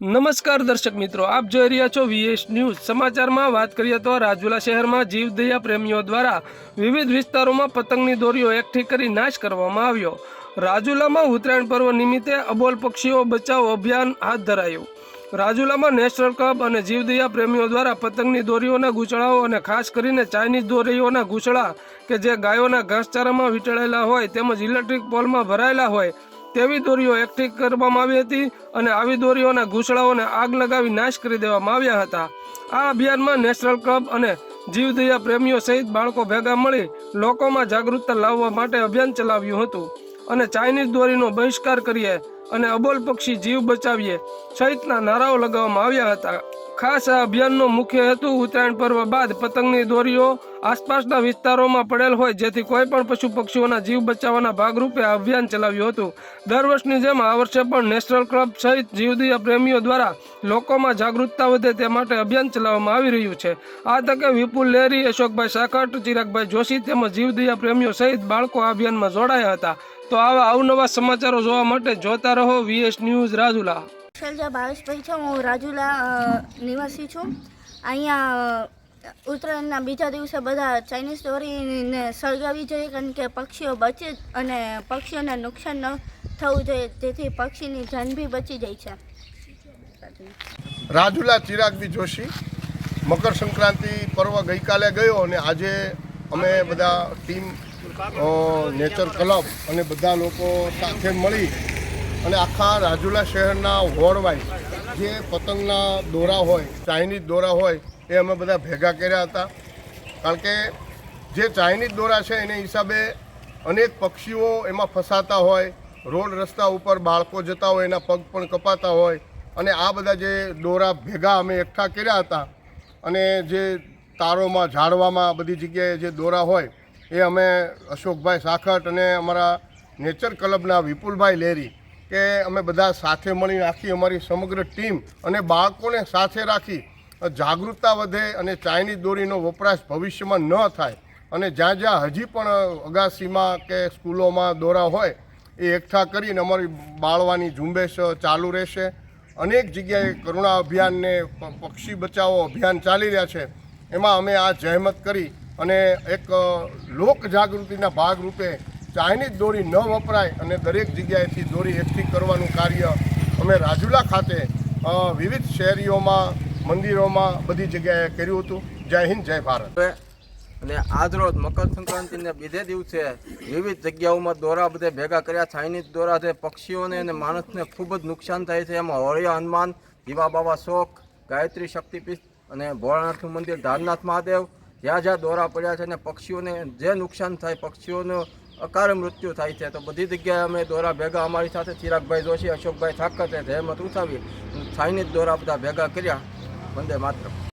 નમસ્કાર દર્શક મિત્રો, આપ જોઈ રહ્યા છો વીએસ ન્યૂઝ સમાચારમાં વાત કરીએ તો રાજુલા શહેરમાં જીવદયા પ્રેમીઓ દ્વારા વિવિધ વિસ્તારોમાં પતંગની દોરીઓ એકઠી કરી નાશ કરવામાં આવ્યો. રાજુલામાં ઉત્તરાયણ પર્વ નિમિત્તે અબોલ પક્ષીઓ બચાવ અભિયાન હાથ ધરાયું. રાજુલામાં નેશનલ ક્લબ અને જીવદયા પ્રેમીઓ દ્વારા પતંગની દોરીઓના ગૂંચળાઓ અને ખાસ કરીને ચાઇનીઝ દોરીઓના ગૂંચળા કે જે ગાયોના ઘાસચારામાં વીંટળાયેલા હોય તેમજ ઇલેક્ટ્રિક પોલમાં ભરાયેલા હોય તેવી દોરીઓ એકઠી કરવામાં આવી હતી અને આવી દોરીઓના ઘૂંસળાઓને આગ લગાવી નાશ કરી દેવામાં આવ્યા હતા. આ અભિયાનમાં નેશનલ ક્લબ અને જીવદયા પ્રેમીઓ સહિત બાળકો ભેગા મળી લોકોમાં જાગૃતતા લાવવા માટે અભિયાન ચલાવ્યું હતું અને ચાઇનીઝ દોરીનો બહિષ્કાર કરીએ અને અબોલ પક્ષી જીવ બચાવીએ સહિતના નારાઓ લગાવવામાં આવ્યા હતા. ખાસ આ અભિયાનનો મુખ્ય હેતુ ઉત્તરાયણ પર્વ બાદ પતંગની દોરીઓ આસપાસના વિસ્તારોમાં પડેલ હોય, જેથી કોઈ પણ પશુ પક્ષીઓના જીવ બચાવવાના ભાગરૂપે અભિયાન ચલાવ્યું હતું. દર વર્ષની જેમ આ વર્ષે પણ નેશનલ ક્લબ સહિત જીવદયા પ્રેમીઓ દ્વારા લોકોમાં જાગૃતતા વધે તે માટે અભિયાન ચલાવવામાં આવી રહ્યું છે. આ તકે વિપુલ લહેરી અશોકભાઈ સાકટ, ચિરાગભાઈ જોશી તેમજ જીવદયા પ્રેમીઓ સહિત બાળકો આ અભિયાનમાં જોડાયા હતા. તો આવા અવનવા સમાચારો જોવા માટે જોતા રહો વીએસ ન્યૂઝ રાજુલા. શૈલજા ભાવેશભાઈ છે, હું રાજુલા નિવાસી છું. અહીંયા ઉત્તરાયણના બીજા દિવસે બધા ચાઇનીઝ દોરીને સળગાવી જોઈએ, કારણ કે પક્ષીઓ બચે અને પક્ષીઓને નુકસાન ન થવું જોઈએ, જેથી પક્ષીની જાન બી બચી જાય છે. રાજુલા ચિરાગબી જોશી. મકર સંક્રાંતિ પર્વ ગઈકાલે ગયો અને આજે અમે બધા ટીમ નેચર ક્લબ અને બધા લોકો સાથે મળી અને આખા રાજુલા શહેરના વોર્ડવાઇઝ જે પતંગના દોરા હોય, ચાઇનીઝ દોરા હોય, એ અમે બધા ભેગા કર્યા હતા. કારણ કે જે ચાઇનીઝ દોરા છે, એને હિસાબે અનેક પક્ષીઓ એમાં ફસાતા હોય, રોડ રસ્તા ઉપર બાળકો જતા હોય, એના પગ પણ કપાતા હોય. અને આ બધા જે દોરા ભેગા અમે એકઠા કર્યા હતા અને જે તારોમાં, ઝાડવામાં બધી જગ્યાએ જે દોરા હોય, એ અમે અશોકભાઈ સાખટ અને અમારા નેચર ક્લબના વિપુલભાઈ લેરી કે અમે બધા સાથે મળીને આખી અમારી સમગ્ર ટીમ અને બાળકોને સાથે રાખી જાગૃતતા વધે અને ચાઇનીઝ દોરીનો વપરાશ ભવિષ્યમાં ન થાય. અને જ્યાં જ્યાં હજી પણ અગાસીમાં કે સ્કૂલોમાં દોરા હોય, એ એકઠા કરીને અમારી બાળવાની ઝુંબેશ ચાલુ રહેશે. અનેક જગ્યાએ કરુણા અભિયાનને પક્ષી બચાવો અભિયાન ચાલી રહ્યા છે. એમાં અમે આ જહેમત કરી અને એક લોક જાગૃતિના ભાગરૂપે ચાઇનીઝ દોરી ન વપરાય અને દરેક જગ્યાએથી દોરી એકઠી કરવાનું કાર્ય અમે રાજુલા ખાતે વિવિધ શહેરીઓમાં, મંદિરોમાં બધી જગ્યાએ કર્યું હતું. જય હિન્દ, જય ભારત. અને આજરોજ મકર સંક્રાંતિને બીજે દિવસે વિવિધ જગ્યાઓમાં દોરા બધે ભેગા કર્યા. ચાઇનીઝ દોરા છે, પક્ષીઓને અને માણસને ખૂબ જ નુકસાન થાય છે. એમાં હોળિયા હનુમાન, દીવા બાબા શોખ ગાયત્રી શક્તિપીઠ અને ભોળાનાથનું મંદિર ધારનાથ મહાદેવ, જ્યાં જ્યાં દોરા પડ્યા છે અને પક્ષીઓને જે નુકસાન થાય, પક્ષીઓનું અકાળ મૃત્યુ થાય છે. તો બધી જગ્યાએ અમે દોરા ભેગા અમારી સાથે ચિરાગભાઈ જોશી, અશોકભાઈ ઠાકર છે જહેમત ઉઠાવી સાઈનિક દોરા બધા ભેગા કર્યા. વંદે માત્ર